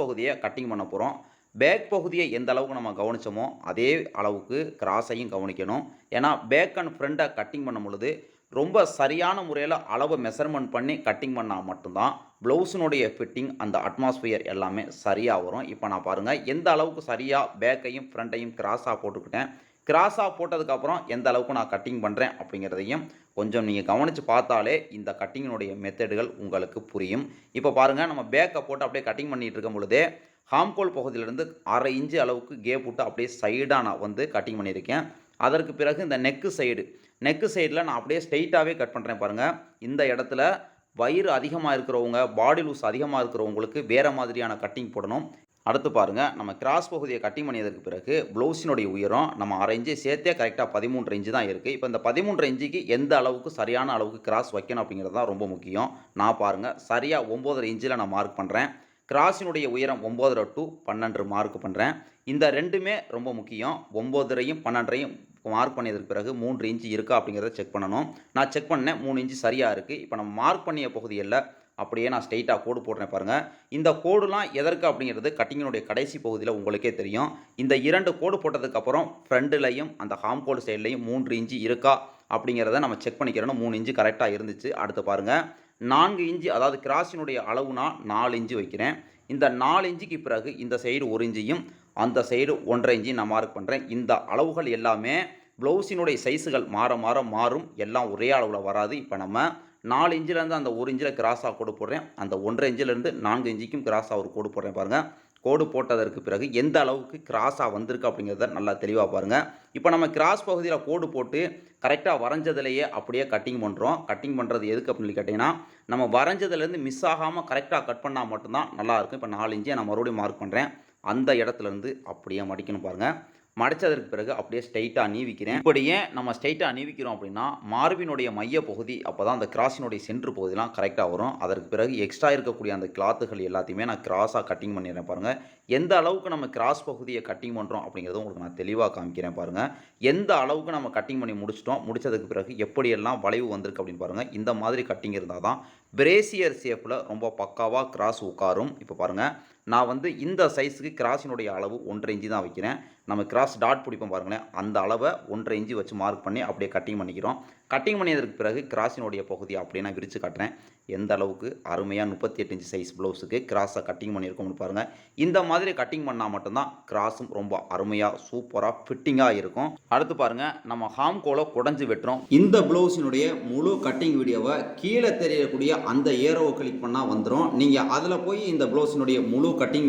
பகுதியை கட்டிங் பண்ண போகிறோம் பேக் பகுதியை எந்த அளவுக்கு நம்ம கவனிச்சோமோ அதே அளவுக்கு கிராஸையும் கவனிக்கணும். ஏன்னா பேக் அண்ட் ஃப்ரண்ட்டை கட்டிங் பண்ணும் பொழுது ரொம்ப சரியான முறையில் அளவு மெஷர்மெண்ட் பண்ணி கட்டிங் பண்ணால் மட்டும்தான் ப்ளவுஸினுடைய ஃபிட்டிங் அந்த அட்மாஸ்ஃபியர் எல்லாமே சரியாக வரும். இப்போ நான் பாருங்கள் எந்த அளவுக்கு சரியாக பேக்கையும் ஃப்ரண்ட்டையும் கிராஸாக போட்டுக்கிட்டேன். கிராஸாக போட்டதுக்கப்புறம் எந்த அளவுக்கு நான் கட்டிங் பண்ணுறேன் அப்படிங்கிறதையும் கொஞ்சம் நீங்கள் கவனித்து பார்த்தாலே இந்த கட்டிங்கினுடைய மெத்தடுகள் உங்களுக்கு புரியும். இப்போ பாருங்கள் நம்ம பேக்கை போட்டு அப்படியே கட்டிங் பண்ணிகிட்டு இருக்கும் பொழுதே ஹாம்கோல் பகுதியிலேருந்து அரை இன்ச்சு அளவுக்கு கேப் விட்டு அப்படியே சைடாக நான் வந்து கட்டிங் பண்ணியிருக்கேன். அதற்கு பிறகு இந்த நெக்கு சைடு நெக்கு சைடில் நான் அப்படியே ஸ்ட்ரெயிட்டாகவே கட் பண்ணுறேன் பாருங்கள் இந்த இடத்துல வயிறு அதிகமாக இருக்கிறவங்க பாடி லூஸ் அதிகமாக இருக்கிறவங்களுக்கு வேறு மாதிரியான கட்டிங் போடணும். அடுத்து பாருங்கள் நம்ம கிராஸ் பகுதியை கட்டிங் பண்ணியதற்கு பிறகு ப்ளவுஸினுடைய உயரம் நம்ம அரை இன்ச்சு சேர்த்தே கரெக்டாக பதிமூன்று இன்ச்சு தான் இருக்குது இப்போ இந்த பதிமூன்று இன்ச்சுக்கு எந்த அளவுக்கு சரியான அளவுக்கு கிராஸ் வைக்கணும் அப்படிங்கிறது தான் ரொம்ப முக்கியம். நான் பாருங்கள் சரியாக ஒம்போதரை இன்ச்சில் நான் மார்க் பண்ணுறேன் கிராஸினுடைய உயரம் ஒம்போதரை டு பன்னெண்டு மார்க் பண்ணுறேன் இந்த ரெண்டுமே ரொம்ப முக்கியம். ஒம்போதரையும் பன்னெண்டரையும் மார்க் பண்ணியதற்கு பிறகு மூன்று இன்ச்சு இருக்கா அப்படிங்கிறத செக் பண்ணணும். நான் செக் பண்ணேன் மூணு இன்ச்சு சரியாக இருக்குது இப்போ நம்ம மார்க் பண்ணிய பகுதியில் அப்படியே நான் ஸ்ட்ரெயிட்டாக கோடு போடுறேன் பாருங்கள் இந்த கோடுலாம் எதற்கு அப்படிங்கிறது கட்டிங்கினுடைய கடைசி பகுதியில் உங்களுக்கே தெரியும். இந்த இரண்டு கோடு போட்டதுக்கப்புறம் ஃப்ரண்ட்லையும் அந்த ஹாம் கோடு சைட்லையும் மூன்று இன்ச்சு இருக்கா அப்படிங்கிறத நம்ம செக் பண்ணிக்கிறோம் மூணு இன்ச்சு கரெக்டாக இருந்துச்சு. அடுத்து பாருங்கள் நான்கு இன்ச்சு அதாவது கிராஸினுடைய அளவுனா நாலு இன்ச்சு வைக்கிறேன். இந்த நாலு இன்ச்சுக்கு பிறகு இந்த சைடு ஒரு இன்ச்சையும் அந்த சைடு ஒன்றரை இன்ச்சையும் நான் மார்க் பண்ணுறேன் இந்த அளவுகள் எல்லாமே ப்ளவுஸினுடைய சைஸுகள் மாற மாற மாறும். எல்லாம் ஒரே அளவில் வராது. இப்போ நம்ம நாலு இன்ச்சிலேருந்து அந்த ஒரு இன்ச்சில் கிராஸாக கோடு போடுறேன். அந்த ஒன்றரை இன்ச்சிலேருந்து நான்கு இன்ச்சுக்கும் கிராஸாக ஒரு கோடு போடுறேன் பாருங்கள் கோடு போட்டதற்கு பிறகு எந்த அளவுக்கு கிராஸாக வந்திருக்கு அப்படிங்கிறத நல்லா தெளிவாக பாருங்கள் இப்போ நம்ம கிராஸ் பகுதியில் கோடு போட்டு கரெக்டாக வரைஞ்சதுலேயே அப்படியே கட்டிங் பண்ணுறோம் கட்டிங் பண்ணுறது எதுக்கு அப்படின்னு கேட்டிங்கன்னா நம்ம வரைஞ்சதுலேருந்து மிஸ் ஆகாமல் கரெக்டாக கட் பண்ணால் மட்டும்தான் நல்லாயிருக்கும் இப்போ நாலு இன்ச்சை நான் மறுபடியும் மார்க் பண்ணுறேன் அந்த இடத்துலேருந்து அப்படியே மடிக்கணும் பாருங்கள் மடைச்சதற்கு பிறகு அப்படியே ஸ்ட்ரைட்டாக நீவிக்கிறேன். இப்படியே நம்ம ஸ்ட்ரைட்டாக நீவிக்கிறோம் அப்படின்னா மார்பினுடைய மைய பகுதி அப்போ தான் அந்த கிராஸினுடைய சென்ட்ரு பகுதிலாம் கரெக்டாக வரும். அதற்கு பிறகு எக்ஸ்ட்ரா இருக்கக்கூடிய அந்த கிளாத்துகள் எல்லாத்தையுமே நான் கிராஸாக கட்டிங் பண்ணிடுறேன் பாருங்கள் எந்த அளவுக்கு நம்ம கிராஸ் பகுதியை கட்டிங் பண்ணுறோம் அப்படிங்கிறத உங்களுக்கு நான் தெளிவாக காமிக்கிறேன் பாருங்கள் எந்த அளவுக்கு நம்ம கட்டிங் பண்ணி முடிச்சிட்டோம் முடிச்சதுக்கு பிறகு எப்படியெல்லாம் வளைவு வந்திருக்கு அப்படின்னு பாருங்கள் இந்த மாதிரி கட்டிங் இருந்தால் தான் பிரேசியர் ஷேப்பில் ரொம்ப பக்காவாக கிராஸ் உட்காரும். இப்போ பாருங்கள் நான் வந்து இந்த சைஸுக்கு கிராஸினுடைய அளவு ஒன்றரை இன்ச்சு தான் வைக்கிறேன். நம்ம கிராஸ் டாட் பிடிப்போம் பாருங்களேன். அந்த அளவை ஒன்றரை இன்ச்சு வச்சு மார்க் பண்ணி அப்படியே கட்டிங் பண்ணிக்கிறோம். கட்டிங் பண்ணியதற்கு பிறகு கிராஸினுடைய பகுதி அப்படியே நான் விரித்து காட்டுறேன். எந்த அளவுக்கு? அருமையாக முப்பத்தி எட்டு இன்ச்சு சைஸ் ப்ளவுஸுக்கு கிராஸை கட்டிங் பண்ணியிருக்கோம்னு பாருங்கள் இந்த மாதிரி கட்டிங் பண்ணால் மட்டும்தான் கிராஸும் ரொம்ப அருமையாக சூப்பராக ஃபிட்டிங்காக இருக்கும். அடுத்து பாருங்கள் நம்ம ஹாம் கோலை குடஞ்சி வெட்டுறோம். இந்த ப்ளவுஸினுடைய முழு கட்டிங் வீடியோவை கீழே தெரியக்கூடிய அந்த ஏரோவை கிளிக் பண்ணால் வந்துடும் நீங்கள் அதில் போய் இந்த ப்ளவுஸினுடைய முழு கட்டிங்